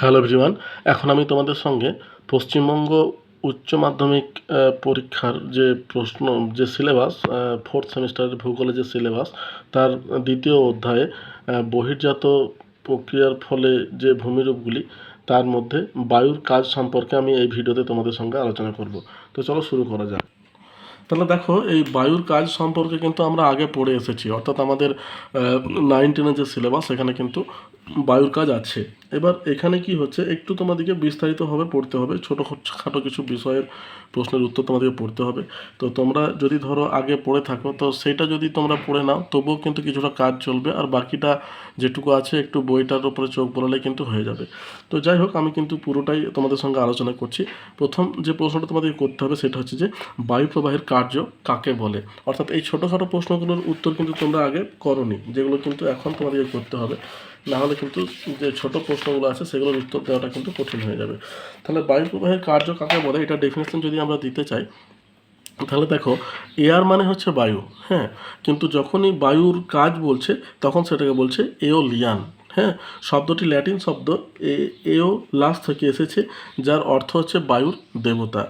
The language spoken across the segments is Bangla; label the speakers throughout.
Speaker 1: হ্যালো এভরিওয়ান এখন আমি তোমাদের সঙ্গে পশ্চিমবঙ্গ উচ্চ মাধ্যমিক পরীক্ষার যে প্রশ্ন, যে সিলেবাস ফোর্থ সেমিস্টারের ভূগোলের যে সিলেবাস তার দ্বিতীয় অধ্যায়ে বহির্জাত প্রক্রিয়ার ফলে যে ভূমিরূপগুলি, তার মধ্যে বায়ুর কাজ সম্পর্কে আমি এই ভিডিওতে তোমাদের সঙ্গে আলোচনা করব। তো চলো শুরু করা যাক। তাহলে দেখো, এই বায়ুর কাজ সম্পর্কে কিন্তু আমরা আগে পড়ে এসেছি। অর্থাৎ আমাদের নাইন টেনের যে সিলেবাস সেখানে কিন্তু বায়ুর কাজ আছে। এবার এখানে কি হচ্ছে? একটু তোমাদেরকে বিস্তারিতভাবে পড়তে হবে। ছোটো খাটো কিছু বিষয়ের প্রশ্নের উত্তর তোমাদেরকে পড়তে হবে। তো তোমরা যদি ধরো আগে পড়ে থাকো, তো সেটা যদি তোমরা পড়ে নাও, তবুও কিন্তু কিছুটা কাজ চলবে। আর বাকিটা যেটুকু আছে, একটু বইটার উপরে চোখ বোলালে কিন্তু হয়ে যাবে। তো যাই হোক, আমি কিন্তু পুরোটাই তোমাদের সঙ্গে আলোচনা করছি। প্রথম যে প্রশ্নটা তোমাদেরকে করতে হবে, সেটা হচ্ছে যে বায়ু প্রবাহের কার্য কাকে বলে? অর্থাৎ এই ছোটোখাটো প্রশ্নগুলোর উত্তর কিন্তু তোমরা আগে করনি, যেগুলো কিন্তু এখন তোমাদেরকে করতে হবে। না হলে কিন্তু যে ছোট প্রশ্নগুলো আছে সেগুলোর উত্তর দেওয়াটা কিন্তু কঠিন হয়ে যাবে। তাহলে বায়ু প্রবাহের কার্য কাকে বলে? এটা ডেফিনেশন যদি আমরা দিতে চাই, তাহলে দেখো এয়ার মানে হচ্ছে বায়ু হ্যাঁ? কিন্তু যখনই বায়ুর কাজ বলছে, তখন সেটাকে বলছে এওলিয়ান হ্যাঁ? শব্দটি ল্যাটিন শব্দ এও লাস্ট থেকে এসেছে, যার অর্থ হচ্ছে বায়ুর দেবতা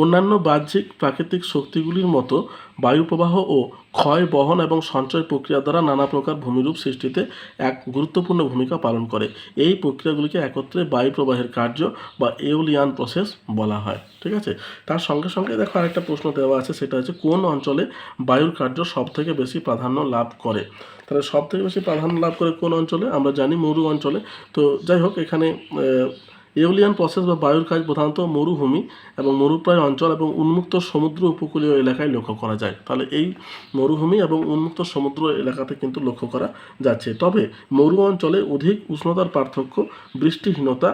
Speaker 1: অন্যান্য বাহ্যিক প্রাকৃতিক শক্তিগুলির মতো বায়ু প্রবাহ ও ক্ষয় বহন এবং সঞ্চয় প্রক্রিয়া দ্বারা নানা প্রকার ভূমিরূপ সৃষ্টিতে এক গুরুত্বপূর্ণ ভূমিকা পালন করে। এই প্রক্রিয়াগুলিকে একত্রে বায়ু প্রবাহের কার্য বা এওলিয়ান প্রসেস বলা হয়। ঠিক আছে? তার সঙ্গে সঙ্গে দেখো আরেকটা প্রশ্ন দেওয়া আছে, সেটা হচ্ছে কোন অঞ্চলে বায়ুর কার্য সব থেকে বেশি প্রাধান্য লাভ করে? তাহলে সব থেকে বেশি প্রাধান্য লাভ করে কোন অঞ্চলে? আমরা জানি মরু অঞ্চলে। তো যাই হোক, এখানে এওলিয়ান প্রসেস বা বায়ুর কাজ প্রধানত মরুভূমি এবং মরুপ্রায় অঞ্চল এবং উন্মুক্ত সমুদ্র উপকূলীয় এলাকায় লক্ষ্য করা যায়। তাহলে এই মরুভূমি এবং উন্মুক্ত সমুদ্র এলাকাতে কিন্তু লক্ষ্য করা যাচ্ছে। তবে মরু অঞ্চলে অধিক উষ্ণতার পার্থক্য, বৃষ্টিহীনতা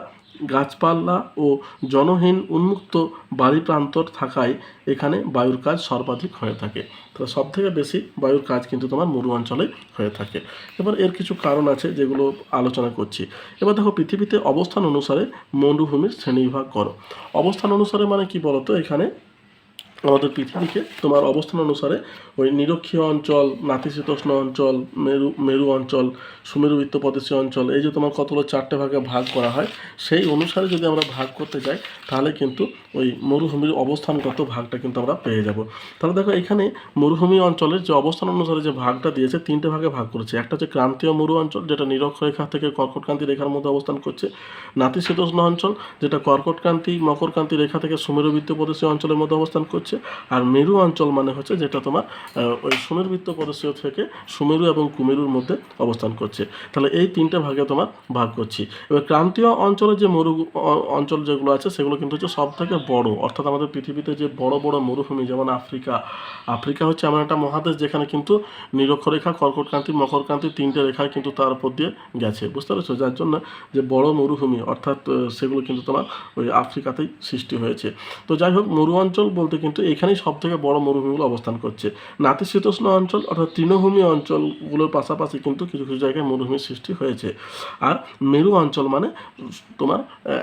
Speaker 1: গাছপালা ও জনহীন উন্মুক্ত বাড়ি প্রান্তর থাকায় এখানে বায়ুর কাজ সর্বাধিক হয়ে থাকে। তো সব থেকে বেশি বায়ুর কাজ কিন্তু তোমার মরু অঞ্চলে হয়ে থাকে। এবার এর কিছু কারণ আছে যেগুলো আলোচনা করছি। এবার দেখো, পৃথিবীতে অবস্থান অনুসারে মরুভূমির শ্রেণীবিভাগ করো। অবস্থান অনুসারে মানে কি বলতো? এখানে আমাদের পৃথিবীকে তোমার অবস্থান অনুসারে ওই নিরক্ষীয় অঞ্চল, নাতিশীতোষ্ণ অঞ্চল, মেরু মেরু অঞ্চল সুমেরুবৃত্ত প্রদেশীয় অঞ্চল, এই যে তোমার কতগুলো চারটে ভাগে ভাগ করা হয়, সেই অনুসারে যদি আমরা ভাগ করতে যাই, তাহলে কিন্তু ওই মরুভূমির অবস্থানগত ভাগটা কিন্তু আমরা পেয়ে যাব। তাহলে দেখো, এখানে মরুভূমি অঞ্চলের যে অবস্থান অনুসারে যে ভাগটা দিয়েছে, তিনটে ভাগে ভাগ করেছে। একটা হচ্ছে ক্রান্তীয় মরু অঞ্চল, যেটা নিরক্ষরেখা থেকে কর্কটক্রান্তি রেখার মধ্যে অবস্থান করছে। নাতিশীতোষ্ণ অঞ্চল, যেটা কর্কটক্রান্তি, মকরক্রান্তি রেখা থেকে সুমেরুবৃত্ত প্রদেশীয় অঞ্চলের মধ্যে অবস্থান করছে। আর মেরু অঞ্চল মানে হচ্ছে যেটা তোমার ওই সুমেরবৃত্ত প্রদেশীয় থেকে সুমেরু এবং কুমেরুর মধ্যে অবস্থান করছে। তাহলে এই তিনটে ভাগে তোমার ভাগ করছি। এবার ক্রান্তীয় অঞ্চলে যে মরু অঞ্চল যেগুলো আছে, সেগুলো কিন্তু হচ্ছে সব থেকে বড়। অর্থাৎ আমাদের পৃথিবীতে যে বড় বড় মরুভূমি, যেমন আফ্রিকা আফ্রিকা হচ্ছে এমন একটা মহাদেশ যেখানে কিন্তু নিরক্ষরেখা, কর্কটক্রান্তি, মকরক্রান্তি তিনটে রেখায় কিন্তু তার উপর দিয়ে গেছে। বুঝতে পেরেছ? যার জন্য যে বড় মরুভূমি, অর্থাৎ সেগুলো কিন্তু তোমার ওই আফ্রিকাতেই সৃষ্টি হয়েছে। তো যাই হোক, মরু অঞ্চল বলতে কিন্তু এখানেই সব থেকে বড় মরুভূমিগুলো অবস্থান করছে। নাতিশীতোষ্ণ অঞ্চল অর্থাৎ তৃণভূমি অঞ্চলগুলোর পাশাপাশি কিন্তু কিছু কিছু জায়গায় মরুভূমির সৃষ্টি হয়েছে। আর মেরু অঞ্চল মানে তোমার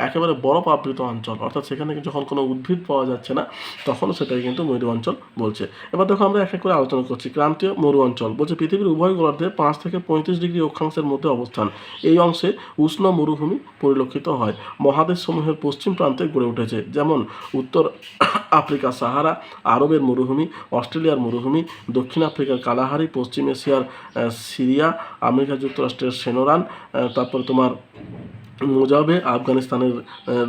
Speaker 1: একেবারে বরফ আবৃত অঞ্চল। অর্থাৎ সেখানে যখন কোনো উদ্ভিদ পাওয়া যাচ্ছে না তখন সেটাই কিন্তু মরু অঞ্চল বলছে। এবার দেখো আমরা এক এক করে আলোচনা করছি। ক্রান্তীয় মরু অঞ্চল বলছে পৃথিবীর উভয় গোলার্ধে পাঁচ থেকে পঁয়ত্রিশ ডিগ্রি অক্ষাংশের মধ্যে অবস্থান। এই অংশে উষ্ণ মরুভূমি পরিলক্ষিত হয়। মহাদেশ সমূহের পশ্চিম প্রান্তে গড়ে উঠেছে। যেমন উত্তর আফ্রিকা, সাহারা আরবের মরুভূমি, অস্ট্রেলিয়ার মরুভূমি, দক্ষিণ আফ্রিকার কালাহারি, পশ্চিম এশিয়ার সিরিয়া, আমেরিকা যুক্তরাষ্ট্রের সেনোরান তারপরে তোমার মোজাবে, আফগানিস্তানের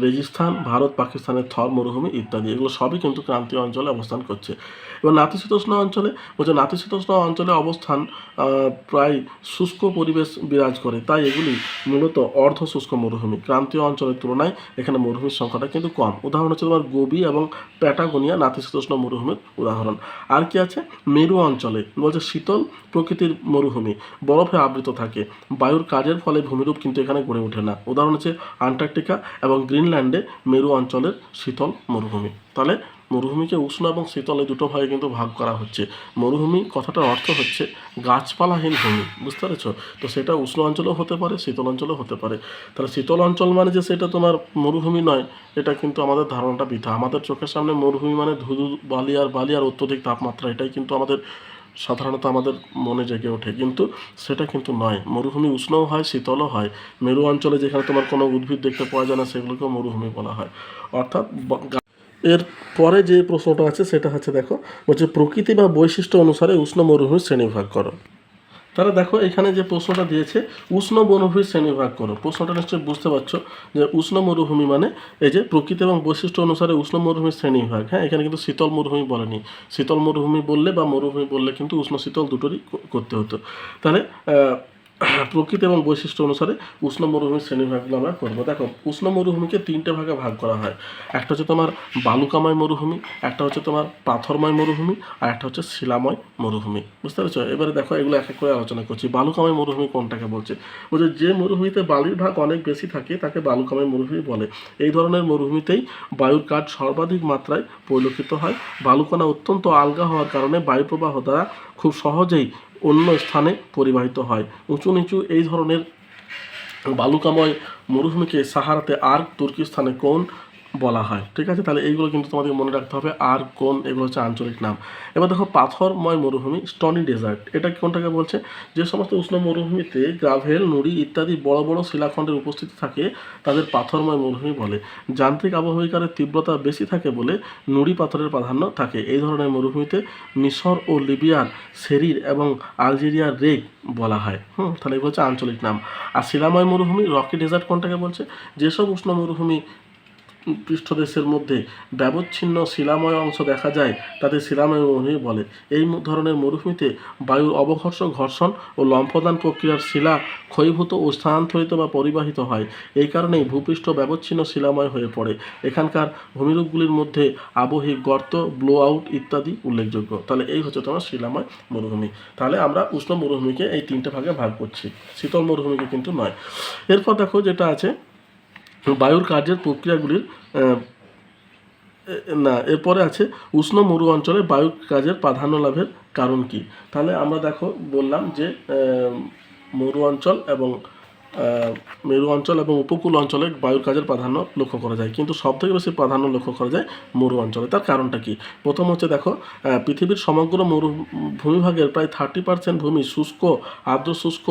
Speaker 1: রেজিস্তান ভারত, পাকিস্তানের থর মরুভূমি ইত্যাদি। এগুলো সবই কিন্তু ক্রান্তীয় অঞ্চলে অবস্থান করছে। এবার নাতিশীতোষ্ণ অঞ্চলে বলছে নাতিশীতোষ্ণ অঞ্চলে অবস্থান প্রায় শুষ্ক পরিবেশ বিরাজ করে। তাই এগুলি মূলত অর্ধ শুষ্ক মরুভূমি। ক্রান্তীয় অঞ্চলের তুলনায় এখানে মরুভূমির সংখ্যাটা কিন্তু কম। উদাহরণ হচ্ছে তোমার গোবি এবং প্যাটাগোনিয়া নাতিশীতোষ্ণ মরুভূমির উদাহরণ। আর কি আছে? মেরু অঞ্চলে। বলছে শীতল প্রকৃতির মরুভূমি। বরফে আবৃত থাকে। বায়ুর কাজের ফলে ভূমিরূপ কিন্তু এখানে গড়ে ওঠে না। উদাহরণ হচ্ছে আন্টার্কটিকা এবং গ্রিনল্যান্ডে মেরু অঞ্চলের শীতল মরুভূমি। তাহলে মরুভূমিকে উষ্ণ এবং শীতল এই দুটো ভাগে কিন্তু ভাগ করা হচ্ছে। মরুভূমি কথাটার অর্থ হচ্ছে গাছপালাহীন ভূমি, বুঝতে পেরেছ? তো সেটা উষ্ণ অঞ্চলেও হতে পারে, শীতল অঞ্চলেও হতে পারে। তাহলে শীতল অঞ্চল মানে যে সেটা তোমার মরুভূমি নয়, এটা কিন্তু আমাদের ধারণাটা বৃথা। আমাদের চোখের সামনে মরুভূমি মানে ধুধু, বালি আর বালি আর অত্যধিক তাপমাত্রা, এটাই কিন্তু আমাদের সাধারণত আমাদের মনে জেগে ওঠে। কিন্তু সেটা কিন্তু নয়। মরুভূমি উষ্ণও হয়, শীতলও হয়। মেরু অঞ্চলে যেখানে তোমার কোনো উদ্ভিদ দেখতে পাওয়া যায় না, সেগুলোকেও মরুভূমি বলা হয়। অর্থাৎ এর পরে যে প্রশ্নটা আছে, সেটা হচ্ছে দেখো, বলছে, প্রকৃতি বা বৈশিষ্ট্য অনুসারে উষ্ণ মরুভূমির শ্রেণীভাগ করো। তাহলে দেখো, এখানে যে প্রশ্নটা দিয়েছে, উষ্ণ মরুভূমির শ্রেণীভাগ করো। প্রশ্নটা নিশ্চয়ই বুঝতে পারছ যে উষ্ণ মরুভূমি মানে এই যে প্রকৃতি এবং বৈশিষ্ট্য অনুসারে উষ্ণ মরুভূমির শ্রেণীভাগ হ্যাঁ এখানে কিন্তু শীতল মরুভূমি বলেনি। শীতল মরুভূমি বললে বা মরুভূমি বললে কিন্তু উষ্ণ শীতল দুটোরই করতে হতো। তাহলে প্রকৃতি এবং বৈশিষ্ট্য অনুসারে উষ্ণ মরুভূমির শ্রেণীভাগগুলো আমরা করব। দেখো, উষ্ণ মরুভূমিকে তিনটে ভাগে ভাগ করা হয়। একটা হচ্ছে তোমার বালুকাময় মরুভূমি, একটা হচ্ছে তোমার পাথরময় মরুভূমি, আর একটা হচ্ছে শিলাময় মরুভূমি। বুঝতে পেরেছ? এবারে দেখো, এগুলো এক এক করে আলোচনা করছি। বালুকাময় মরুভূমি কোনটাকে বলছে? বলছে, যে মরুভূমিতে বালির ভাগ অনেক বেশি থাকে, তাকে বালুকাময় মরুভূমি বলে। এই ধরনের মরুভূমিতেই বায়ুর কাজ সর্বাধিক মাত্রায় পরিলক্ষিত হয়। বালুকণা অত্যন্ত আলগা হওয়ার কারণে বায়ু প্রবাহ দ্বারা খুব সহজেই অন্য স্থানে পরিবাহিত হয়। উঁচু নিচু এই ধরনের বালুকাময় মরুভূমিকে সাহারাতে আর তুর্কিস্তানে কোন বলা হয়। ঠিক আছে? তাহলে এইগুলো কিন্তু তোমাদের মনে রাখতে হবে। আর কোন? এগুলো হচ্ছে আঞ্চলিক নাম। এবার দেখো, পাথরময় মরুভূমি, স্টনি ডেজার্ট। এটা কোনটাকে বলছে? যে সমস্ত উষ্ণ মরুভূমিতে গ্রাভেল, নুড়ি ইত্যাদি বড় বড় শিলাখণ্ডের উপস্থিতি থাকে, তাদের পাথরময় মরুভূমি বলে। যান্ত্রিক আবহবিকারের তীব্রতা বেশি থাকে বলে নুড়ি পাথরের প্রাধান্য থাকে। এই ধরনের মরুভূমিতে মিশর ও লিবিয়ার সেরির এবং আলজেরিয়ার রেগ বলা হয়। হুম, তাহলে এগুলো হচ্ছে আঞ্চলিক নাম। আর শিলাময় মরুভূমি, রকি ডেজার্ট কোনটাকে বলছে? যেসব উষ্ণ মরুভূমি পৃষ্ঠদেশের মধ্যে ব্যবচ্ছিন্ন শিলাময় অংশ দেখা যায় তাদের শিলাময় মরুভূমি বলে। এই ধরনের মরুভূমিতে বায়ুর অবঘর্ষ, ঘর্ষণ ও লম্ফদান প্রক্রিয়ার শিলা ক্ষয়ীভূত ও স্থানান্তরিত বা পরিবাহিত হয়। এই কারণেই ভূপৃষ্ঠ ব্যবচ্ছিন্ন শিলাময় হয়ে পড়ে। এখানকার ভূমিরূপগুলির মধ্যে আবহিক গর্ত ব্লো আউট ইত্যাদি উল্লেখযোগ্য। তাহলে এই হচ্ছে তোমার শিলাময় মরুভূমি। তাহলে আমরা উষ্ণ মরুভূমিকে এই তিনটে ভাগে ভাগ করছি। শীতল মরুভূমিকে কিন্তু নয়। এরপর দেখো যেটা আছে বায়ুর কার্যের প্রক্রিয়াগুলির না, এরপরে আছে উষ্ণ মরু অঞ্চলে বায়ু কাজের প্রাধান্য লাভের কারণ কি? তাহলে আমরা দেখো, বললাম যে মরু অঞ্চল এবং মেরু অঞ্চল এবং উপকূল অঞ্চলে বায়ুর কাজের প্রাধান্য লক্ষ্য করা যায়। কিন্তু সবথেকে বেশি প্রাধান্য লক্ষ্য করা যায় মরু অঞ্চলে। তার কারণটা কি? প্রথম হচ্ছে দেখো পৃথিবীর সমগ্র মরু ভূমিভাগের প্রায় থার্টি পার্সেন্ট ভূমি শুষ্ক, আর্দ্র শুষ্ক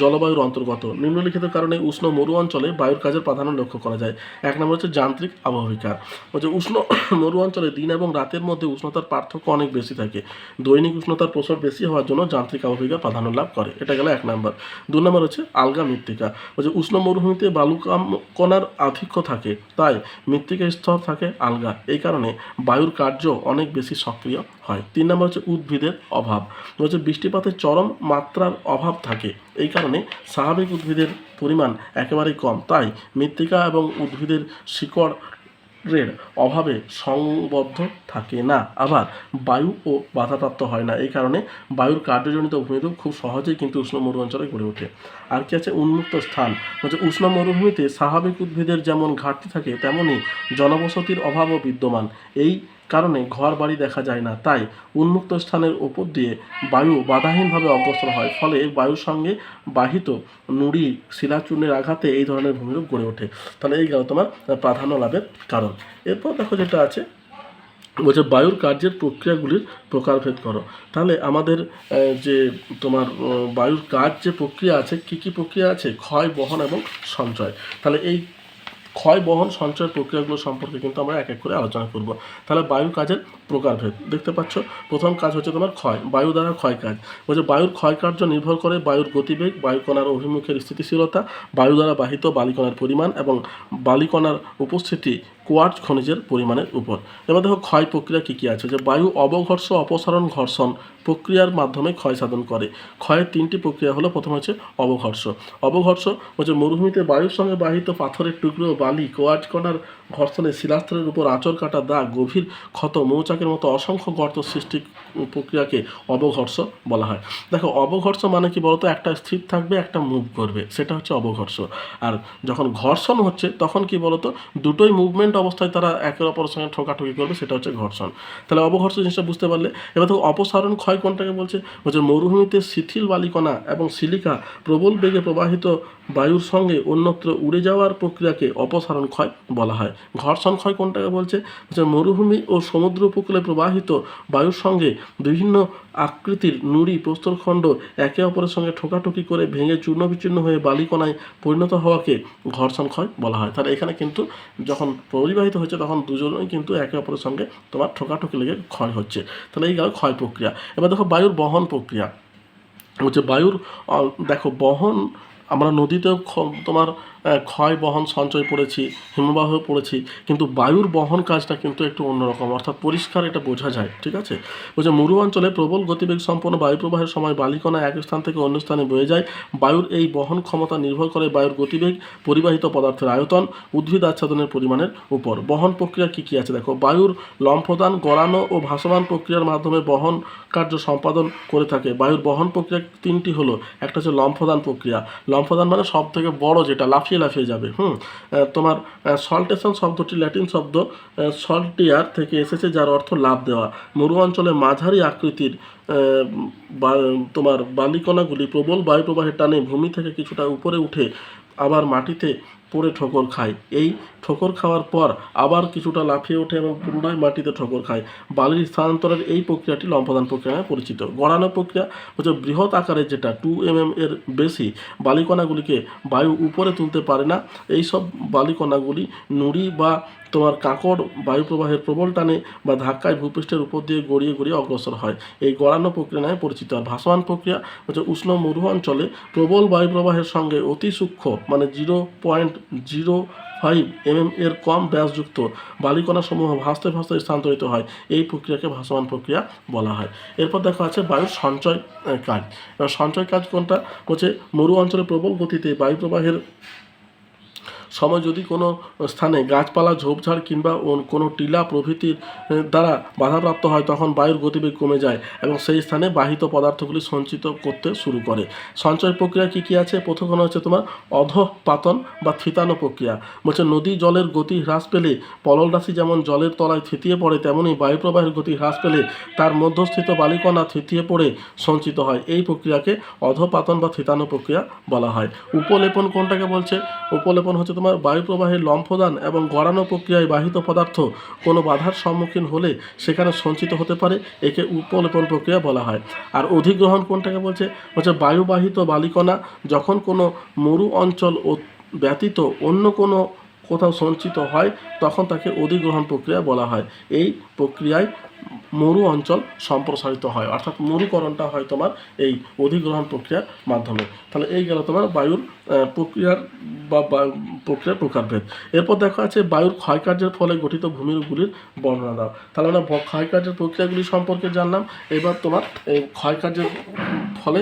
Speaker 1: জলবায়ুর অন্তর্গত। নিম্নলিখিত কারণে উষ্ণ মরু অঞ্চলে বায়ুর কাজের প্রাধান্য লক্ষ্য করা যায়। এক নম্বর হচ্ছে যান্ত্রিক আবহবিকার হচ্ছে উষ্ণ মরু অঞ্চলে দিন এবং রাতের মধ্যে উষ্ণতার পার্থক্য অনেক বেশি থাকে। দৈনিক উষ্ণতার প্রসার বেশি হওয়ার জন্য যান্ত্রিক আবহবিকার প্রাধান্য লাভ করে। এটা গেল এক নম্বর। দু নম্বর হচ্ছে আলগা মৃত্তিকা। হচ্ছে উষ্ণ মরুভূমিতে বালুকাম কণার আধিক্য থাকে। তাই মৃত্তিকা স্তর থাকে আলগা। এই কারণে বায়ুর কার্য অনেক বেশি সক্রিয় হয়। তিন নম্বর হচ্ছে উদ্ভিদের অভাব। হচ্ছে বৃষ্টিপাতের চরম মাত্রার অভাব থাকে। এই কারণে স্বাভাবিক উদ্ভিদের পরিমাণ একেবারেই কম। তাই মৃত্তিকা এবং উদ্ভিদের শিকড়ের অভাবে সংবদ্ধ থাকে না। আবার বায়ু ও বাধাপ্রাপ্ত হয় না। এই কারণে বায়ুর কার্যজনিত ভূমিরূপ খুব সহজেই কিন্তু উষ্ণ মরু অঞ্চলে গড়ে ওঠে। আর কি আছে? উন্মুক্ত স্থান। হচ্ছে উষ্ণ মরুভূমিতে স্বাভাবিক উদ্ভিদের যেমন ঘাটতি থাকে তেমনই জনবসতির অভাবও বিদ্যমান। এই কারণে ঘর বাড়ি দেখা যায় না। তাই উন্মুক্ত স্থানের উপর দিয়ে বায়ু বাধাহীনভাবে অগ্রসর হয়। ফলে বায়ুর সঙ্গে বাহিত নুড়ি, শিলাচূর্ণের আঘাতে এই ধরনের ভূমিরূপ গড়ে ওঠে। তাহলে এই গেল তোমার প্রাধান্য লাভের কারণ। এরপর দেখো যেটা আছে, বলছে বায়ুর কার্যের প্রক্রিয়াগুলির প্রকারভেদ করো। তাহলে আমাদের যে তোমার বায়ুর কাজ যে প্রক্রিয়া আছে, কি কি প্রক্রিয়া আছে? ক্ষয়, বহন এবং সঞ্চয়। তাহলে এই ক্ষয় বহন সঞ্চয় প্রক্রিয়াগুলো সম্পর্কে কিন্তু আমরা এক এক করে আলোচনা করব। তাহলে বায়ু কাজের প্রকারভেদ, দেখতে পাচ্ছ? প্রথম কাজ হচ্ছে তোমার ক্ষয়, বায়ু দ্বারা ক্ষয় কাজ। বলছে, বায়ুর ক্ষয় কার্য নির্ভর করে বায়ুর গতিবেগ, বায়ুকণার অভিমুখের স্থিতিশীলতা, বায়ু দ্বারা বাহিত বালিকণার পরিমাণ এবং বালিকণার উপস্থিতি কোয়ার্জ খনিজের পরিমাণের উপর। এবার দেখো ক্ষয় প্রক্রিয়া কী কী আছে? যে বায়ু অবঘর্ষ, অপসারণ, ঘর্ষণ প্রক্রিয়ার মাধ্যমে ক্ষয় সাধন করে। ক্ষয়ের তিনটি প্রক্রিয়া হলো, প্রথম হচ্ছে অবঘর্ষ। অবঘর্ষ হচ্ছে মরুভূমিতে বায়ুর সঙ্গে বাহিত পাথরের টুকরো, বালি কোয়াজ কণার ঘর্ষণে শিলাস্তরের উপর আঁচড় কাটা দাগ, গভীর ক্ষত, মৌচাকের মতো অসংখ্য গর্ত সৃষ্টি প্রক্রিয়াকে অবঘর্ষ বলা হয়। দেখো, অবঘর্ষ মানে কি বলতো? একটা স্থির থাকবে, একটা মুভ করবে। সেটা হচ্ছে অবঘর্ষ। আর যখন ঘর্ষণ হচ্ছে, তখন কি বলতো? দুটোই মুভমেন্ট অবস্থায় তারা একে অপরের সঙ্গে ঠোকাঠুকি করবে, সেটা হচ্ছে ঘর্ষণ। তাহলে অবঘর্ষ জিনিসটা বুঝতে পারলে, এবার দেখো, অপসারণ ক্ষয় কোনটাকে বলছে? বলছে, মরুভূমিতে শিথিল বালিকণা এবং সিলিকা প্রবল বেগে প্রবাহিত বায়ুর সঙ্গে অন্যত্র উড়ে যাওয়ার প্রক্রিয়াকে অপসারণ ক্ষয় বলা হয়। ঘর্ষণ ক্ষয় কোনটাকে বলছে? মরুভূমি ও সমুদ্র উপকূলে প্রবাহিত বায়ুর সঙ্গে বিভিন্ন আকৃতির নুড়ি প্রস্তরখণ্ড একে অপরের সঙ্গে ঠোকাঠুকি করে ভেঙে চূর্ণ বিচূর্ণ হয়ে বালিকণায় পরিণত হওয়াকে ঘর্ষণ ক্ষয় বলা হয়। তাহলে এখানে কিন্তু যখন পরিবাহিত হচ্ছে, তখন দুজনেই কিন্তু একে অপরের সঙ্গে তোমার ঠোকাঠুকি লেগে ক্ষয় হচ্ছে। তাহলে এই গেল ক্ষয় প্রক্রিয়া। এবার দেখো বায়ুর বহন প্রক্রিয়া। হচ্ছে বায়ুর দেখো বহন আমরা নদীতেও খ- তোমার ক্ষয় বহন সঞ্চয় পড়েছি, হিমবাহ পড়েছি, কিন্তু বায়ুর বহন কাজটা কিন্তু একটু অন্যরকম। অর্থাৎ পরিষ্কার এটা বোঝা যায়, ঠিক আছে? বলছে মরু অঞ্চলে প্রবল গতিবেগ সম্পন্ন বায়ু প্রবাহের সময় বালিকণা এক স্থান থেকে অন্য স্থানে বয়ে যায়। বায়ুর এই বহন ক্ষমতা নির্ভর করে বায়ুর গতিবেগ, পরিবাহিত পদার্থের আয়তন, উদ্ভিদ আচ্ছাদনের পরিমাণের উপর। বহন প্রক্রিয়া কি কি আছে? দেখো, বায়ুর লম্ফদান গড়ানো ও ভাসমান প্রক্রিয়ার মাধ্যমে বহন কার্য সম্পাদন করে থাকে। বায়ুর বহন প্রক্রিয়া তিনটি হলো, একটা হচ্ছে লম্ফদান প্রক্রিয়া। লম্ফদান মানে সব থেকে বড় যেটা লাফিয়ে লাফিয়ে যাবে, হুম। তোমার সল্টেশন শব্দটি ল্যাটিন শব্দ সল্টিয়ার থেকে এসেছে যার অর্থ লাভ দেওয়া। মরু অঞ্চলে মাঝারি আকৃতির তোমার বালিকণাগুলি প্রবল বায়ু প্রবাহের টানে ভূমি থেকে কিছুটা উপরে উঠে আবার মাটিতে পড়ে ঠোকর খায়। এই ঠোকর খাওয়ার পর আবার কিছুটা লাফিয়ে ওঠে এবং পুনরায় মাটিতে ঠোকর খায়। বালির স্থানান্তরের এই প্রক্রিয়াটি লম্পদান প্রক্রিয়া নামে পরিচিত। গড়ানো প্রক্রিয়া হচ্ছে বৃহৎ আকারের যেটা টু এম এম এর বেশি বালিকণাগুলিকে বায়ু উপরে তুলতে পারে না। এই সব বালিকণাগুলি নুড়ি বা তোমার কাঁকড় বায়ুপ্রবাহের প্রবল টানে বা ধাক্কায় ভূপৃষ্ঠের উপর দিয়ে গড়িয়ে গড়িয়ে অগ্রসর হয়। এই গড়ানো প্রক্রিয়া নামে পরিচিত। আর ভাসমান প্রক্রিয়া হচ্ছে উষ্ণ মরু অঞ্চলে প্রবল বায়ু প্রবাহের সঙ্গে অতি সূক্ষ্ম মানে zero point zero five M M এর কম ব্যাসযুক্ত বালিকণা সমূহ ভাসতে ভাসতে স্থানান্তরিত হয়। এই প্রক্রিয়াকে ভাসমান প্রক্রিয়া বলা হয়। এরপর দেখা আছে বায়ুর সঞ্চয় কাজ। সঞ্চয় কাজ কোনটা? হচ্ছে মরু অঞ্চলে প্রবল গতিতে বায়ু প্রবাহের সময় যদি কোনো স্থানে গাছপালা, ঝোপঝাড় কিংবা কোনো টিলা প্রভৃতির দ্বারা বাধাপ্রাপ্ত হয়, তখন বায়ুর গতিবেগ কমে যায় এবং সেই স্থানে বাহিত পদার্থগুলি সঞ্চিত করতে শুরু করে। সঞ্চয় প্রক্রিয়া কী কী আছে? প্রথম হচ্ছে তোমার অধপাতন বা থিতানো প্রক্রিয়া। বলছে নদী জলের গতি হ্রাস পেলে, পলল রাশি যেমন জলের তলায় থিতিয়ে পড়ে তেমনই বায়ু প্রবাহের গতি হ্রাস পেলে তার মধ্যস্থিত বালিকণা থিতিয়ে পড়ে সঞ্চিত হয়। এই প্রক্রিয়াকে অধপাতন বা থিতানো প্রক্রিয়া বলা হয়। উপলেপন কোনটাকে বলছে? উপলেপন হচ্ছে তোমার বায়ু প্রবাহের লম্ফদান এবং গড়ানো প্রক্রিয়ায় বাহিত পদার্থ কোনো বাধার সম্মুখীন হলে সেখানে সঞ্চিত হতে পারে, একে উপলেপন প্রক্রিয়া বলা হয়। আর অধিগ্রহণ কোনটাকে বলছে? হচ্ছে বায়ুবাহিত বালিকণা, যখন কোনো মরু অঞ্চল ব্যতীত অন্য কোনো কোথাও সঞ্চিত হয়, তখন তাকে অধিগ্রহণ প্রক্রিয়া বলা হয়। এই প্রক্রিয়ায় মরু অঞ্চল সম্প্রসারিত হয়, অর্থাৎ মরুকরণটা হয় তোমার এই অধিগ্রহণ প্রক্রিয়ার মাধ্যমে। তাহলে এই গেল তোমার বায়ুর প্রক্রিয়ার বা- প্রক্রিয়ার প্রকারভেদ এরপর দেখা আছে বায়ুর ক্ষয়কার্যের ফলে গঠিত ভূমিরগুলির বর্ণনা দাও। তাহলে আমরা ক্ষয়কার্যের প্রক্রিয়াগুলি সম্পর্কে জানলাম। এবার তোমার এই ক্ষয়কার্যের ফলে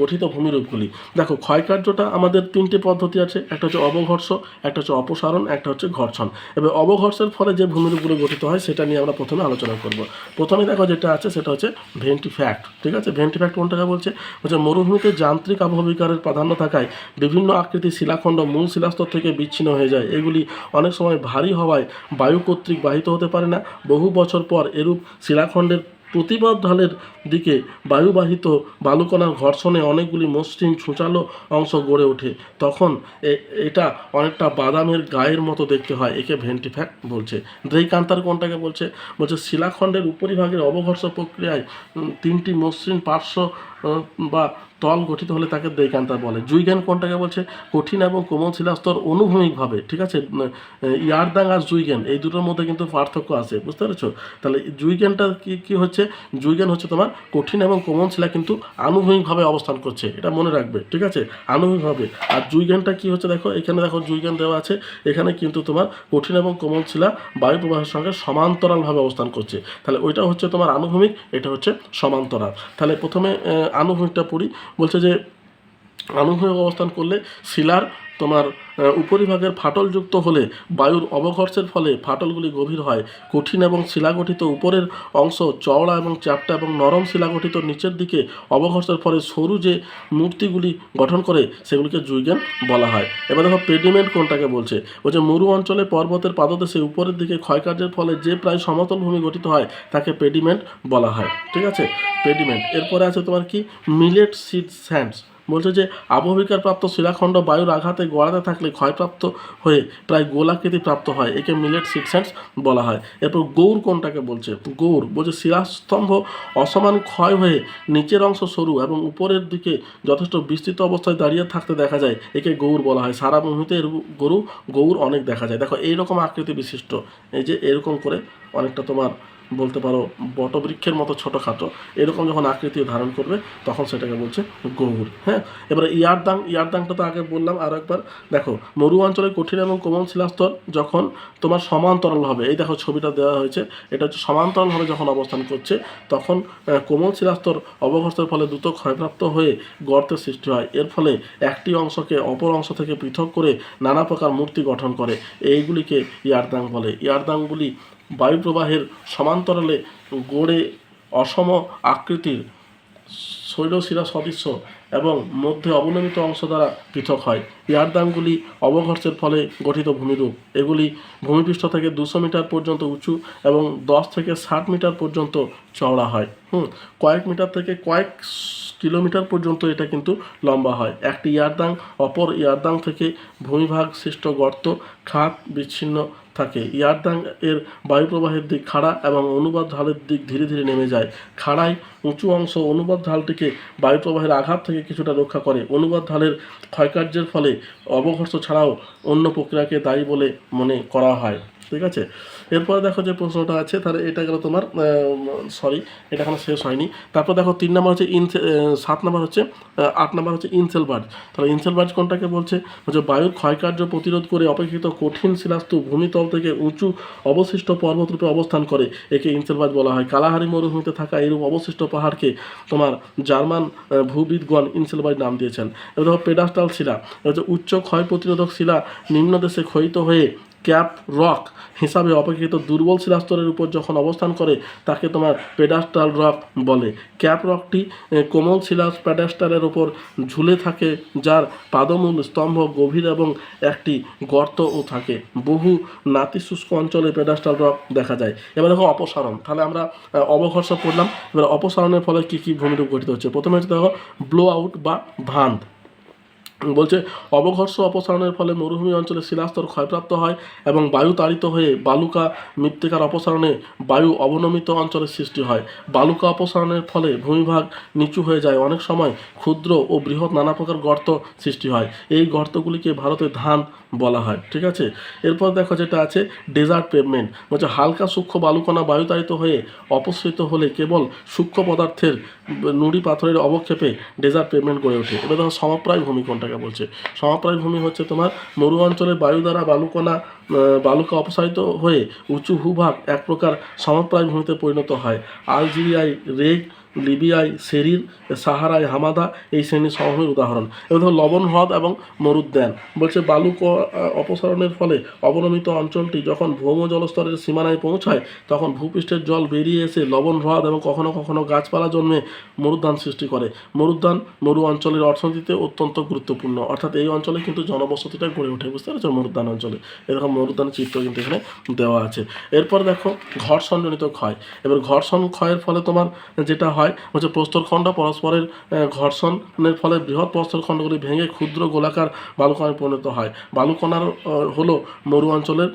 Speaker 1: গঠিত ভূমিরূপগুলি। দেখো, ক্ষয়কার্যটা আমাদের তিনটে পদ্ধতি আছে। একটা হচ্ছে অবঘর্ষ, একটা হচ্ছে অপসারণ, একটা হচ্ছে ঘর্ষণ। এবার অবঘর্ষের ফলে যে ভূমিরূপগুলো গঠিত হয়, সেটা নিয়ে আমরা প্রথমে আলোচনা করব। প্রথমে দেখো যেটা আছে, সেটা হচ্ছে ভেন্টিফ্যাক্ট, ঠিক আছে? ভেন্টিফ্যাক্ট কোনটাকে বলছে? হচ্ছে মরুভূমিতে যান্ত্রিক আবহবিকারের প্রাধান্য থাকায় বিভিন্ন আকৃতির শিলাখণ্ড মূল শিলাস্তর থেকে বিচ্ছিন্ন হয়ে যায়। এগুলি অনেক সময় ভারী হওয়ায় বায়ু কর্তৃক বাহিত হতে পারে না। বহু বছর পর এরূপ শিলাখণ্ডের প্রতিবাদ ঢালের দিকে বায়ুবাহিত বালুকণার ঘর্ষণে অনেকগুলি মসৃণ ছুঁচালো অংশ গড়ে ওঠে। তখন এটা অনেকটা বাদামের গায়ের মতো দেখতে হয়, একে ভেন্টিফ্যাক্ট বলছে। দ্রেইকান্তার কোনটাকে বলছে? বলছে, শিলাখণ্ডের উপরিভাগের অবঘর্ষ প্রক্রিয়ায় তিনটি মসৃণ পার্শ্ব বা তল গঠিত হলে তাকে দ্রেইকান্তার বলে। জুইজ্ঞান কোনটাকে বলছে? কঠিন এবং কোমল শিলাস্তর অনুভূমিকভাবে, ঠিক আছে? ইয়ারদাং আর জুইজ্ঞান এই দুটোর মধ্যে কিন্তু পার্থক্য আছে, বুঝতে পেরেছ? তাহলে জুইজ্ঞানটা কি কি হচ্ছে? জুইজ্ঞান হচ্ছে তোমার কঠিন এবং কোমল শিলা কিন্তু আনুভূমিকভাবে অবস্থান করছে, এটা মনে রাখবে, ঠিক আছে? আনুভূমিকভাবে। আর জুইজ্ঞানটা কি হচ্ছে দেখো? এখানে দেখো জুইজ্ঞান দেওয়া আছে, এখানে কিন্তু তোমার কঠিন এবং কোমল শিলা বায়ু প্রবাহের সঙ্গে সমান্তরালভাবে অবস্থান করছে। তাহলে ওইটা হচ্ছে তোমার আনুভূমিক, এটা হচ্ছে সমান্তরাল। তাহলে প্রথমে আনুভূমিকটা পড়ি। বলছে যে আনুভূমিক অবস্থান করলে শিলার তোমার উপরিভাগের ফাটলযুক্ত হলে বায়ুর অবঘর্ষের ফলে ফাটলগুলি গভীর হয়। কঠিন এবং শিলাগঠিত উপরের অংশ চওড়া এবং চ্যাপ্টা এবং নরম শিলাগঠিত নিচের দিকে অবঘর্ষের ফলে সরু যে মূর্তিগুলি গঠন করে, সেগুলিকে জুইগেন বলা হয়। এবার দেখো পেডিমেন্ট কোনটাকে বলছে? বলছে, মরু অঞ্চলে পর্বতের পাদদেশে উপরের দিকে ক্ষয়কার্যের ফলে যে প্রায় সমতল ভূমি গঠিত হয়, তাকে পেডিমেন্ট বলা হয়। ঠিক আছে? পেডিমেন্ট। এরপরে আছে তোমার কি? Millet seed sands. বলছে যে, আবহবিকার প্রাপ্ত শিলাখণ্ড বায়ুর আঘাতে গড়াতে থাকলে ক্ষয়প্রাপ্ত হয়ে প্রায় গোলাকৃতি প্রাপ্ত হয়, একে মিলেট সিকসেন্স বলা হয়। এরপর গৌর কোনটাকে বলছে? গৌর বলছে, শিলাস্তম্ভ অসমান ক্ষয় হয়ে নিচের অংশ সরু এবং উপরের দিকে যথেষ্ট বিস্তৃত অবস্থায় দাঁড়িয়ে থাকতে দেখা যায়, একে গৌর বলা হয়। সারা ভূমিতে এর গরু গৌর অনেক দেখা যায়। দেখো, এইরকম আকৃতি বিশিষ্ট। এই যে, এরকম করে অনেকটা তোমার বলতে পারো, বটবৃক্ষের মতো ছোটোখাটো। এরকম যখন আকৃতি ধারণ করবে, তখন সেটাকে বলছে গৌর হ্যাঁ? এবারে ইয়ারদাং ইয়ারদাংটা তো আগে বললাম আরও একবার। দেখো মরু অঞ্চলে কঠিন এবং কোমল শিলাস্তর যখন তোমার সমান্তরাল হবে, এই দেখো ছবিটা দেওয়া হয়েছে, এটা হচ্ছে সমান্তরালভাবে যখন অবস্থান করছে, তখন কোমল শিলাস্তর অবঘর্ষের ফলে দ্রুত ক্ষয়প্রাপ্ত হয়ে গর্তের সৃষ্টি হয়। এর ফলে একটি অংশকে অপর অংশ থেকে পৃথক করে নানা প্রকার মূর্তি গঠন করে। এইগুলিকে ইয়ারদাং বলে। ইয়ারদাংগুলি বায়ু প্রবাহের সমান্তরালে গড়ে অসম আকৃতির শৈলশিরা সদৃশ্য এবং মধ্যে অবনমিত অংশ দ্বারা পৃথক হয়। ইয়ারদাংগুলি অবঘর্ষের ফলে গঠিত ভূমিরূপ। এগুলি ভূমিপৃষ্ঠ থেকে দুশো মিটার পর্যন্ত উঁচু এবং দশ থেকে ষাট মিটার পর্যন্ত চওড়া হয়। হুম, কয়েক মিটার থেকে কয়েক কিলোমিটার পর্যন্ত এটা কিন্তু লম্বা হয়। একটি ইয়ারদাং অপর ইয়ারদাং থেকে ভূমিভাগ সৃষ্ট গর্ত খাত বিচ্ছিন্ন থাকে। ইয়ারডাং এর বায়ুপ্রবাহের দিক খাড়া এবং অনুবাদ ঢালের দিক ধীরে ধীরে নেমে যায়। খাড়ায় উঁচু অংশ অনুবাদ ঢালটিকে বায়ুপ্রবাহের আঘাত থেকে কিছুটা রক্ষা করে। অনুবাদ ঢালের ক্ষয়কার্যের ফলে অবঘর্ষ ছাড়াও অন্য প্রক্রিয়াকে দায়ী বলে মনে করা হয়। ঠিক আছে? এরপরে দেখো যে প্রশ্নটা আছে, তাহলে এটা গেল তোমার সরি এটা এখনও শেষ হয়নি। তারপর দেখো তিন নম্বর হচ্ছে ইন সাত নম্বর হচ্ছে আট নম্বর হচ্ছে ইনসেলবার্জ তাহলে ইনসেলবার্জ কোনটাকে বলছে? হচ্ছে বায়ুর ক্ষয়কার্য প্রতিরোধ করে অপেক্ষিত কঠিন শিলাস্তু ভূমিতল থেকে উঁচু অবশিষ্ট পর্বতরূপে অবস্থান করে। একে ইনসেলবার্জ বলা হয়। কালাহারি মরুভূমিতে থাকা এরূপ অবশিষ্ট পাহাড়কে তোমার জার্মান ভূবিদগণ ইনসেল বার্জ নাম দিয়েছেন। এবার দেখো পেডাস্টাল শিলা। হচ্ছে উচ্চ ক্ষয় প্রতিরোধক শিলা নিম্ন দেশে ক্ষয়িত হয়ে ক্যাপ রক হিসাবে অপেক্ষিত দুর্বল শিলাস্তরের উপর যখন অবস্থান করে, তাকে তোমার পেডাস্টাল রক বলে। ক্যাপ রকটি কোমল শিলা প্যাডাস্টালের উপর ঝুলে থাকে, যার পাদমূল স্তম্ভ গভীর এবং একটি গর্তও থাকে। বহু নাতিশুষ্ক অঞ্চলে পেডাস্টাল রক দেখা যায়। এবার দেখো অপসারণ। তাহলে আমরা অবঘর্ষ পড়লাম। এবার অপসারণের ফলে কী কী ভূমিরূপ গঠিত হচ্ছে? প্রথমে হচ্ছে দেখো ব্লো আউট বা ভান্দ বলছে, অবঘর্ষ অপসারণের ফলে মরুভূমি অঞ্চলে শিলাস্তর ক্ষয়প্রাপ্ত হয় এবং বায়ু তাড়িত হয়ে বালুকা মৃত্তিকার অপসারণে বায়ু অবনমিত অঞ্চলের সৃষ্টি হয়। বালুকা অপসারণের ফলে ভূমিভাগ নিচু হয়ে যায়। অনেক সময় ক্ষুদ্র ও বৃহৎ নানা প্রকার গর্ত সৃষ্টি হয়। এই গর্তগুলিকে ভারতে ধান বলা হয়। ঠিক আছে? এরপর দেখো যেটা আছে ডেজার্ট পেভমেন্ট বলছে, হালকা সূক্ষ্ম বালুকণা বায়ুতাড়িত হয়ে অপসৃত হলে কেবল সূক্ষ্ম পদার্থের নুড়ি পাথরের অবক্ষেপে ডেজার্ট পেভমেন্ট গড়ে ওঠে। এবার দেখো সমপ্রায় ভূমি কোনটাকে বলছে। সমপ্রায় ভূমি হচ্ছে তোমার মরু অঞ্চলে বায়ু দ্বারা বালুকণা বালুকা অপসারিত হয়ে উঁচু ভূভাগ এক প্রকার সমপ্রায় ভূমিতে পরিণত হয়। আলজেরিয়ায় রেগ লিবিয়ায় সেরির, সাহারায় হামাদা এই শ্রেণির সমভূমির উদাহরণ। ধরো লবণ হ্রদ এবং মরুদ্যান। বলছে, বালুক অপসারণের ফলে অবনমিত অঞ্চলটি যখন ভৌম জলস্তরের সীমানায় পৌঁছায়, তখন ভূপৃষ্ঠের জল বেরিয়ে এসে লবণ হ্রদ এবং কখনো কখনো গাছপালা জন্মে মরুদ্যান সৃষ্টি করে। মরুদ্যান মরু অঞ্চলের অর্থনীতিতে অত্যন্ত গুরুত্বপূর্ণ। অর্থাৎ এই অঞ্চলে কিন্তু জনবসতিটা গড়ে ওঠে, বুঝতে পেরেছ? মরুদ্যান অঞ্চলে। এরকম মরুদ্যানের চিত্র কিন্তু এখানে দেওয়া আছে। এরপর দেখো, ঘর্ষণজনিত ক্ষয়। এবার ঘর্ষণ ক্ষয়ের ফলে তোমার যেটা হয় হচ্ছে প্রস্তরখণ্ড পরস্পরের ঘর্ষণের ফলে বৃহৎ প্রস্তরখণ্ডগুলি ভেঙে ক্ষুদ্র গোলাকার বালুকণায় পরিণত হয়। বালুকণার হলো মরু অঞ্চলের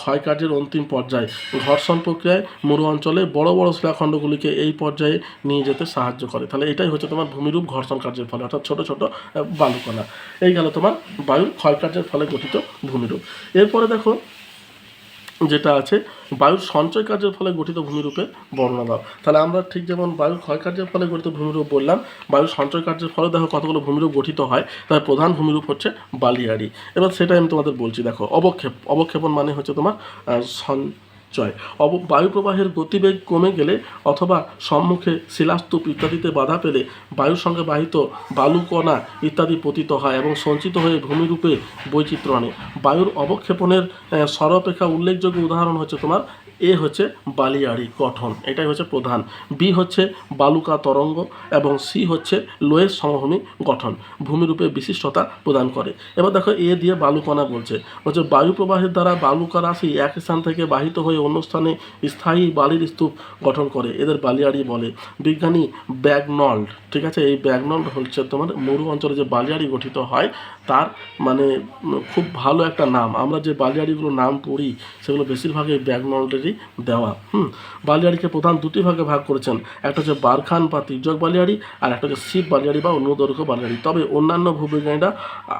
Speaker 1: ক্ষয়কার্যের অন্তিম পর্যায়। ঘর্ষণ প্রক্রিয়ায় মরু অঞ্চলে বড় বড় শিলাখণ্ডগুলিকে এই পর্যায়ে নিয়ে যেতে সাহায্য করে। তাহলে এটাই হচ্ছে তোমার ভূমিরূপ ঘর্ষণ কার্যের ফলে, অর্থাৎ ছোট ছোট বালুকণা। এই গেল তোমার বায়ুর ক্ষয়কার্যের ফলে গঠিত ভূমিরূপ। এরপরে দেখো যেটা আছে বায়ুর সঞ্চয় কার্যের ফলে গঠিত ভূমিরূপে বর্ণনা দাও। তাহলে আমরা ঠিক যেমন বায়ুর ক্ষয়কার্যের ফলে গঠিত ভূমিরূপ বললাম বায়ুর সঞ্চয় কার্যের ফলে দেখো কতগুলো ভূমিরূপ গঠিত হয় তার প্রধান ভূমিরূপ হচ্ছে বালিয়াড়ি এবার সেটাই আমি তোমাদের বলছি। দেখো অবক্ষেপ অবক্ষেপণ মানে হচ্ছে তোমার আহ, সঞ্চয় অব, বায়ুপ্রবাহের গতিবেগ কমে গেলে অথবা সম্মুখে শিলাস্তূপ ইত্যাদিতে বাধা পেলে বায়ুর সঙ্গে বাহিত বালুকণা ইত্যাদি পতিত হয় এবং সঞ্চিত হয়ে ভূমিরূপে বৈচিত্র্য আনে। বায়ুর অবক্ষেপণের সর্বাপেক্ষা উল্লেখযোগ্য উদাহরণ হচ্ছে তোমার এ হচ্ছে বালিয়াড়ি গঠন, এটাই হচ্ছে প্রধান। বি হচ্ছে বালুকা তরঙ্গ এবং সি হচ্ছে লোয়ের সমভূমি গঠন, ভূমিরূপে বিশিষ্টতা প্রদান করে। এবার দেখো এ দিয়ে বালুকণা বলছে বলছে বায়ু প্রবাহের দ্বারা বালুকা রাশি এক স্থান থেকে বাহিত হয়ে অন্য স্থানে স্থায়ী বালির স্তূপ গঠন করে, এদের বালিয়াড়ি বলে। বিজ্ঞানী ব্যাগনল্ড, ঠিক আছে? এই ব্যাগনল্ড হচ্ছে তোমার মরু অঞ্চলে যে বালিয়াড়ি গঠিত হয় তার মানে খুব ভালো একটা নাম। আমরা যে বালিয়াড়িগুলো নাম পড়ি, সেগুলো বেশিরভাগই ব্যাগনল্ডেরই দেওয়া। হুম, বালিয়াড়িকে প্রধান দুটি ভাগে ভাগ করেছেন। একটা হচ্ছে বারখান বা তির্যক বালিয়াড়ি, আর একটা হচ্ছে শিব বালিয়াড়ি বা অনুদৈর্ঘ্য বালিয়াড়ি। তবে অন্যান্য ভূবিজ্ঞানীরা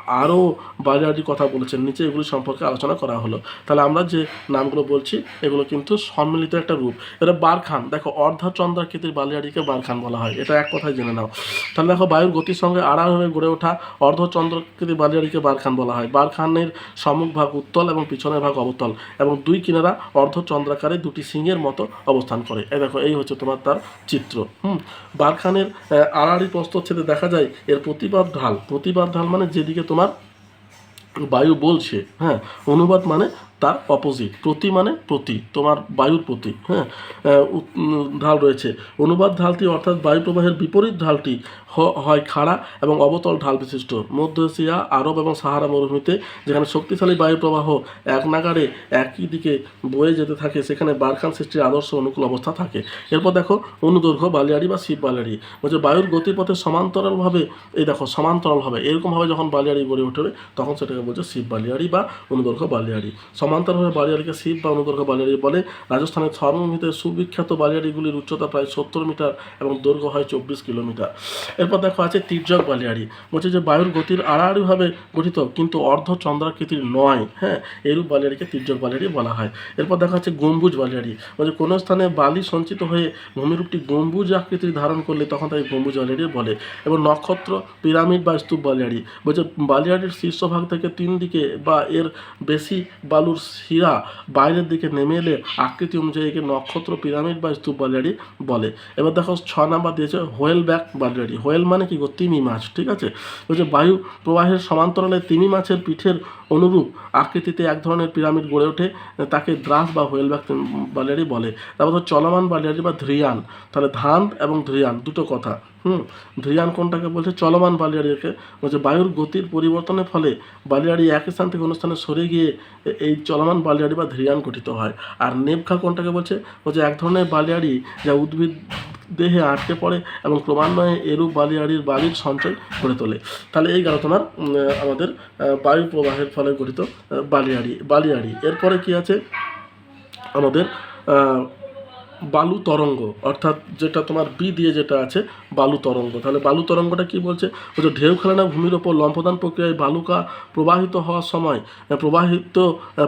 Speaker 1: আরও বালিয়াড়ির কথা বলেছেন। নিচে এগুলি সম্পর্কে আলোচনা করা হলো। তাহলে আমরা যে নামগুলো বলছি, এগুলো কিন্তু সম্মিলিত একটা রূপ। এটা বারখান। দেখো, অর্ধচন্দ্রাকৃতির বালিয়াড়িকে বারখান বলা হয়। এটা এক কথায় জেনে নাও। তাহলে দেখো, বায়ুর গতির সঙ্গে আড়াআড়ি গড়ে ওঠা অর্ধচন্দ্রাকৃতির বালিয়াড়িকে বারখান বলা হয়। বারখানের সম্মুখ ভাগ উত্তল এবং পিছনের ভাগ অবতল এবং দুই কিনারা অর্ধচন্দ্রাকারে দুটি সিংহের মতো অবস্থান করে। এই দেখো, এই হচ্ছে তোমার তার চিত্র। হুম, বারখানের আড়াড়ি প্রস্তচ্ছেদে দেখা যায় এর প্রতিবাদ ঢাল। প্রতিবাদ ঢাল মানে যেদিকে তোমার বায়ু বলছে হ্যাঁ অনুবাদ মানে তার অপোজিট প্রতি মানে প্রতি, তোমার বায়ুর প্রতি হ্যাঁ? ঢাল রয়েছে। অনুবাদ ঢালটি অর্থাৎ বায়ু প্রবাহের বিপরীত ঢালটি হয় খাড়া এবং অবতল ঢাল বিশিষ্ট। মধ্য এশিয়া, আরব এবং সাহারা মরুভূমিতে যেখানে শক্তিশালী বায়ু প্রবাহ এক নাগারে একই দিকে বয়ে যেতে থাকে, সেখানে বারখান সৃষ্টির আদর্শ অনুকূল অবস্থা থাকে। এরপর দেখো, অনুদৈর্ঘ্য, বালিয়াড়ি বা শিব বালিয়াড়ি। বলছে বায়ুর গতিপথে সমান্তরালভাবে, এই দেখো, সমান্তরালভাবে, এরকমভাবে যখন বালিয়াড়ি গড়ে উঠবে তখন সেটাকে বলছে শিব বালিয়াড়ি বা অনুদৈর্ঘ্য বালিয়াড়ি। সমান্তরালভাবে বালিয়াড়িকে শিব বা অনুদৈর্ঘ্য বালিয়াড়ি বলে। রাজস্থানের থর্মভূমিতে সুবিখ্যাত বালিয়াড়িগুলির উচ্চতা প্রায় সত্তর মিটার এবং দৈর্ঘ্য হয় চব্বিশ কিলোমিটার। এরপর দেখো আছে তির্যক বালিয়াড়ি। বলছে যে বায়ুর গতির আড়াআড়িভাবে গঠিত, কিন্তু অর্ধ চন্দ্রাকৃতির নয় হ্যাঁ? এরূপ বালিয়াড়িকে তির্যক বালিয়াড়ি বলা হয়। এরপর দেখা যাচ্ছে গম্বুজ বালিয়াড়ি। বলছে কোনো স্থানে বালি সঞ্চিত হয়ে ভূমিরূপটি গম্বুজ আকৃতির ধারণ করলে তখন তাকে গম্বুজ বালিয়াড়ি বলে। এবং নক্ষত্র, পিরামিড বা স্তূপ বালিয়াড়ি। বলছে বালিয়াড়ির শীর্ষভাগ থেকে তিন দিকে বা এর বেশি শিরা বাইরের দিকে নেমে এলে আকৃতি অনুযায়ী একে নক্ষত্র পিরামিড বা স্তূপ বালিয়াড়ি বলে। এবার দেখো ছ নাম্বার দিয়েছে হোয়েল ব্যাক বালিয়াড়ি হোয়েল মানে কি গো? তিমি মাছ, ঠিক আছে? বলছে বায়ু প্রবাহের সমান্তরালে তিমি মাছের পিঠের অনুরূপ আকৃতিতে এক ধরনের পিরামিড গড়ে ওঠে, তাকে দ্রাস বা হোয়েল ব্যাক বালিয়াড়ি বলে। তারপর চলমান বালিয়াড়ি বা ধ্রিয়ান তাহলে ধান এবং ধ্রিয়ান দুটো কথা। হুম? ধ্রিয়ান কোনটাকে বলছে? চলমান বালিয়াড়িকে বলছে, বায়ুর গতির পরিবর্তনের ফলে বালিয়াড়ি এক স্থান থেকে অন্য স্থানে সরে গিয়ে এই চলমান বালিয়াড়ি বা ধ্রিয়ান গঠিত হয়। আর নেবখা কোনটাকে বলছে? বলছে, এক ধরনের বালিয়াড়ি যা উদ্ভিদ দেহে আটকে পড়ে এবং ক্রমান্বয়ে এরূপ বালিয়াড়ির বালির সঞ্চয় করে তোলে। তাহলে এই গেল আমাদের বায়ু প্রবাহের ফলে গঠিত বালিয়াড়ি বালিয়াড়ি। এরপরে কি আছে? আমাদের বালু তরঙ্গ, অর্থাৎ যেটা তোমার বি দিয়ে যেটা আছে, বালু তরঙ্গ। তাহলে বালু তরঙ্গটা কি বলছে? বলছে ঢেউ খেলানো ভূমির ওপর লম্ফদান প্রক্রিয়ায় বালুকা প্রবাহিত হওয়ার সময় প্রবাহিত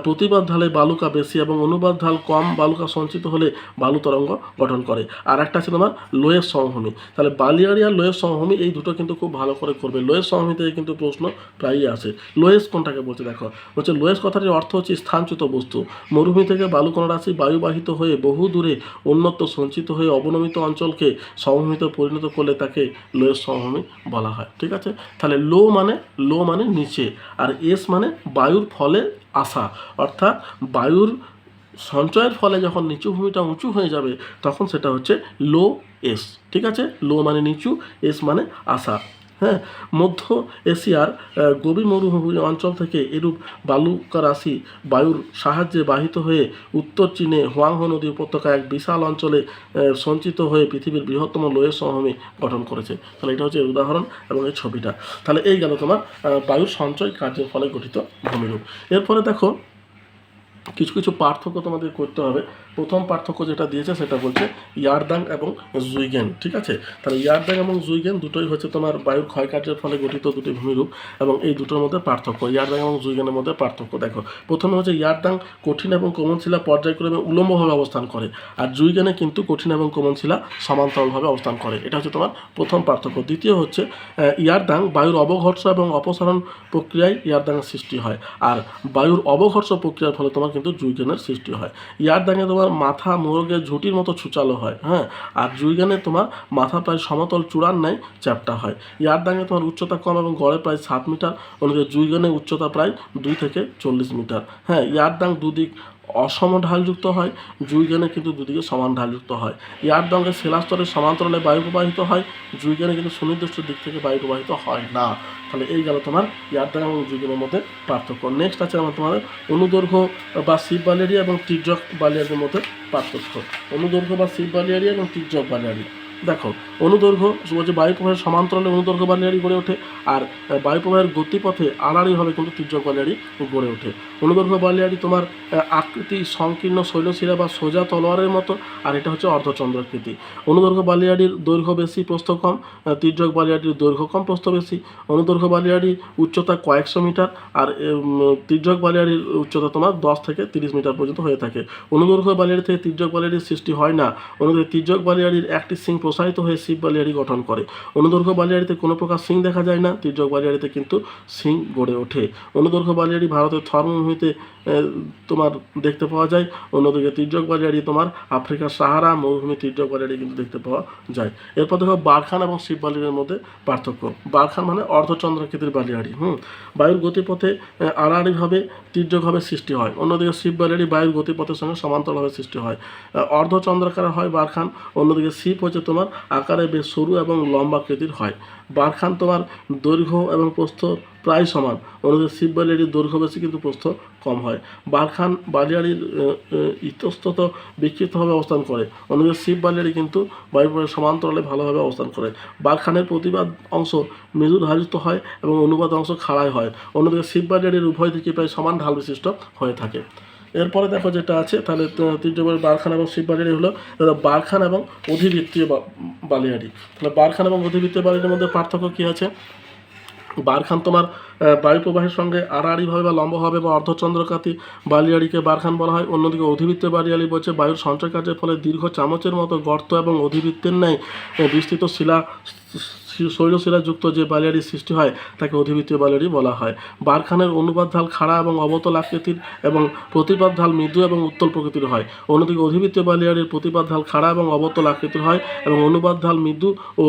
Speaker 1: প্রতিবাদ ঢালে বালুকা বেশি এবং অনুবাদ ঢাল কম বালুকা সঞ্চিত হলে বালু তরঙ্গ গঠন করে। আর একটা আছে তোমার লোয়ের সমভূমি। তাহলে বালিয়াড়ি আর লোয়ের সমভূমি, এই দুটো কিন্তু খুব ভালো করে করবে। লোয়ের সমভূমি কিন্তু প্রশ্ন প্রায়ই আসে। লোয়েস কোনটাকে বলছে দেখো? বলছে লোয়েস কথাটির অর্থ হচ্ছে স্থানচ্যুত বস্তু। মরুভূমি থেকে বালুকণা রাশি বায়ুবাহিত হয়ে বহু দূরে উন্নত সঞ্চিত হয়ে অবনমিত অঞ্চলকে সমভূমিতে পরিণত করলে তাকে লোয়ের সমভূমি বলা হয়, ঠিক আছে? তাহলে লো মানে লো মানে নিচে আর এস মানে বায়ুর ফলে আসা। অর্থাৎ বায়ুর সঞ্চয়ের ফলে যখন নিচু ভূমিটা উঁচু হয়ে যাবে, তখন সেটা হচ্ছে লো এস, ঠিক আছে? লো মানে নিচু, এস মানে আসা। হ্যাঁ মধ্য এশিয়ার গোবি মরুভূমি অঞ্চল থেকে এরূপ বালুকা রাশি বায়ুর সাহায্যে বাহিত হয়ে উত্তর চীনে হোয়াংহো নদী উপত্যকা এক বিশাল অঞ্চলে সঞ্চিত হয়ে পৃথিবীর বৃহত্তম লোয়ের সমভূমি গঠন করেছে। তাহলে এটা হচ্ছে উদাহরণ এবং এই ছবিটা। তাহলে এই গেল তোমার বায়ুর সঞ্চয় কার্যের ফলে গঠিত ভূমিরূপ। এরপরে দেখো কিছু কিছু পার্থক্য তোমাদের করতে হবে। প্রথম পার্থক্য যেটা দিয়েছে সেটা বলছে ইয়ারদাং এবং জুইগেন, ঠিক আছে? তাহলে ইয়ারদাং এবং জুইগেন দুটোই হচ্ছে তোমার বায়ুর ক্ষয়কার্যের ফলে গঠিত দুটি ভূমিরূপ এবং এই দুটোর মধ্যে পার্থক্য, ইয়ারদাং এবং জুইগেনের মধ্যে পার্থক্য। দেখো, প্রথমে হচ্ছে ইয়ারদাং কঠিন এবং কোমল শিলা পর্যায়ক্রমে উলম্বভাবে অবস্থান করে আর জুইগেনে কিন্তু কঠিন এবং কোমল শিলা সমান্তরালভাবে অবস্থান করে। এটা হচ্ছে তোমার প্রথম পার্থক্য। দ্বিতীয় হচ্ছে ইয়ারদাং বায়ুর অবঘর্ষ এবং অপসারণ প্রক্রিয়ায় ইয়ারদাংয়ের সৃষ্টি হয়। আর বায়ুর অবঘর্ষ প্রক্রিয়ার ফলে তোমার কিন্তু জুইগানের সৃষ্টি হয়। ইয়ার ইয়ারদাঙে তোমার মাথা, মোরগের ঝুঁটির মতো ছুচালো হয় হ্যাঁ? আর জুইগানে তোমার মাথা প্রায় সমতল চূড়ার ন্যায় চ্যাপ্টা হয়। ইয়ার ইয়ারদাঙে তোমার উচ্চতা কম এবং গড়ে প্রায় সাত মিটার অন্যদিকে জুইগানে উচ্চতা প্রায় দুই থেকে চল্লিশ মিটার হ্যাঁ? ইয়ার ইয়ারদাং দুদিক অসম ঢালযুক্ত হয়, জুইগানে কিন্তু দুদিকে সমান ঢালযুক্ত হয়। ইয়ারদঙ্গে শিলাস্তরের সমান্তরালে বায়ু প্রবাহিত হয়, জুইগেনে কিন্তু সুনির্দিষ্ট দিক থেকে বায়ু প্রবাহিত হয় না। তাহলে এই গেল তোমার ইয়ার ইয়ারদাং এবং জুইগেনের মধ্যে পার্থক্য। নেক্সট আছে আমার তোমাদের অনুদৈর্ঘ্য বা শিব বালিয়ারি এবং তির্যক বালিয়ারির মধ্যে পার্থক্য। অনুদৈর্ঘ্য বা শিব বালিয়ারি এবং তির্যক বালিয়ারি। দেখো অনুদৈর্ঘ্য বলছে বায়ুপ্রবাহের সমান্তরালে অনুদৈর্ঘ্য বালিয়ারি গড়ে ওঠে আর আহ, বায়ু প্রবাহের গতিপথে আড়াআড়িভাবে কিন্তু তির্যক বালিয়ারি গড়ে ওঠে। অনুদৈর্ঘ্য বালিয়ারি তোমার আকৃতি সংকীর্ণ শৈলশিরা বা সোজা তলোয়ারের মতো আর এটা হচ্ছে অর্ধচন্দ্রাকৃতি অনুদৈর্ঘ্য বালিয়াড়ির দৈর্ঘ্য বেশি প্রস্থ কম তির্যক বালিয়াড়ির দৈর্ঘ্য কম প্রস্থ বেশি। অনুদৈর্ঘ্য বালিয়াড়ির উচ্চতা কয়েকশো মিটার আর তির্যক বালিয়াড়ির উচ্চতা তোমার দশ থেকে তিরিশ মিটার পর্যন্ত হয়ে থাকে। অনুদৈর্ঘ্য বালিয়াড়ি থেকে তির্যক বালিয়াড়ির সৃষ্টি হয় না। অনুদৈর্ঘ্য তির্যক বালিয়াড়ির একটি সিং প্রসারিত হয়ে শিব বালিয়াড়ি গঠন করে। অনুদৈর্ঘ্য বালিয়াড়িতে কোনো প্রকার সিং দেখা যায় না তির্যক বালিয়াড়িতে কিন্তু সিং গড়ে ওঠে। অনুদৈর্ঘ্য বালিয়াড়ি ভারতের থর্মভূমিতে আহ, তোমার দেখতে পাওয়া যায়। অন্যদিকে তির্যক বালিয়াড়ি তোমার আফ্রিকার সাহারা, মরুভূমি তির্যক বালিয়াড়ি কিন্তু দেখতে পাওয়া যায়। এরপর দেখো বারখান এবং শিব বালিয়াড়ির মধ্যে পার্থক্য। বারখান মানে অর্ধচন্দ্রাকৃতির বালিয়াড়ি, হুম? বায়ুর গতিপথে আড়াআড়িভাবে তির্যকভাবে সৃষ্টি হয়। অন্যদিকে শিব বালিয়াড়ি বায়ুর গতিপথের সঙ্গে সমান্তরালভাবে সৃষ্টি হয়। অর্ধচন্দ্রাকার হয় বারখান। অন্যদিকে শিব হচ্ছে তোমার আকারে বেশ সরু এবং লম্বাকৃতির হয়। বারখান তোমার দৈর্ঘ্য এবং প্রস্থ প্রায় সমান। অন্যদিকে শিব বালিয়াড়ির দৈর্ঘ্য বেশি কিন্তু প্রস্থ কম হয়। বারখান বালিয়াড়ির ইতস্তত বিক্ষিপ্তভাবে অবস্থান করে। অন্যদিকে শিব বালিয়াড়ি কিন্তু বায়ুপ্রবাহের সমান্তরালে ভালোভাবে অবস্থান করে। বারখানের প্রতিবাদ অংশ ঢালযুক্ত হয় এবং অনুবাদ অংশ খাড়াই হয়। অন্যদিকে শিব বালিয়াড়ির উভয় দিকে প্রায় সমান ঢাল বিশিষ্ট হয়ে থাকে। এরপরে দেখো যেটা আছে, তাহলে তিনটে বারখান এবং শিব বালিয়াড়ি হলো বারখান এবং অধিবৃত্তীয় বালিয়াড়ি। তাহলে বারখান এবং অধিবৃত্তীয় বালিয়াড়ির মধ্যে পার্থক্য কী আছে? বারখান তোমার বায়ু প্রবাহের সঙ্গে আড়াআড়িভাবে বা লম্বভাবে বা অর্ধচন্দ্রকাতি বালিয়াড়িকে বারখান বলা হয়। অন্যদিকে অধিবৃত্ত বালিয়াড়ি বলছে বায়ুর সঞ্চয় কার্যের ফলে দীর্ঘ চামচের মতো গর্ত এবং অধিবৃত্তের ন্যায় বিস্তৃত শিলা শৈলশিলাযুক্ত যে বালিয়াড়ির সৃষ্টি হয়, তাকে অধিবৃত্তীয় বালিয়াড়ি বলা হয়। বারখানের অনুপাত ঢাল খাড়া এবং অবতল আকৃতির এবং প্রতিপাদ ঢাল মৃদু এবং উত্তল প্রকৃতির হয়। অন্যদিকে অধিবৃত্তীয় বালিয়াড়ির প্রতিপাদ ঢাল খাড়া এবং অবতল আকৃতির হয় এবং অনুপাত ঢাল মৃদু ও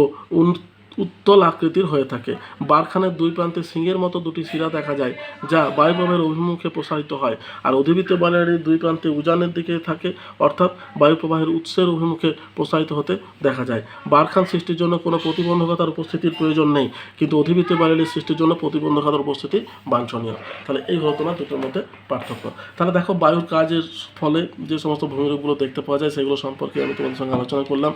Speaker 1: উত্তল আকৃতির হয়ে থাকে। বারখানের দুই প্রান্তে সিংহের মতো দুটি শিরা দেখা যায়, যা বায়ুপ্রবাহের অভিমুখে প্রসারিত হয়, আর অধিবৃত্ত বালিয়াড়ির দুই প্রান্তে উজানের দিকে থাকে, অর্থাৎ বায়ুপ্রবাহের উৎসের অভিমুখে প্রসারিত হতে দেখা যায়। বারখান সৃষ্টির জন্য কোনো প্রতিবন্ধকতার উপস্থিতির প্রয়োজন নেই, কিন্তু অধিবৃত্ত বালিয়াড়ির সৃষ্টির জন্য প্রতিবন্ধকতার উপস্থিতি বাঞ্ছনীয়। তাহলে এই হলো তোমার দুটোর মধ্যে পার্থক্য। তাহলে দেখো, বায়ুর কাজের ফলে যে সমস্ত ভূমিরূপগুলো দেখতে পাওয়া যায়, সেগুলো সম্পর্কে আমি তোমাদের সঙ্গে আলোচনা করলাম।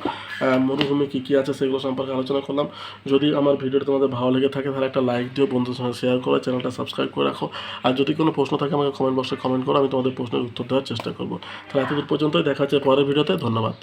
Speaker 1: মরুভূমি কী কী আছে, সেগুলো সম্পর্কে আলোচনা করলাম। যদি আমার ভিডিওটা তোমাদের ভালো লেগে থাকে, তাহলে একটা লাইক দিও, বন্ধুদের সঙ্গে শেয়ার করো চ্যানেলটা সাবস্ক্রাইব করে রাখো। আর যদি কোনো প্রশ্ন থাকে, আমাকে কমেন্ট বক্সে কমেন্ট করো, আমি তোমাদের প্রশ্নের উত্তর দেওয়ার চেষ্টা করব। তাহলে এতদূর পর্যন্তই, দেখা হচ্ছে পরের ভিডিওতে, ধন্যবাদ।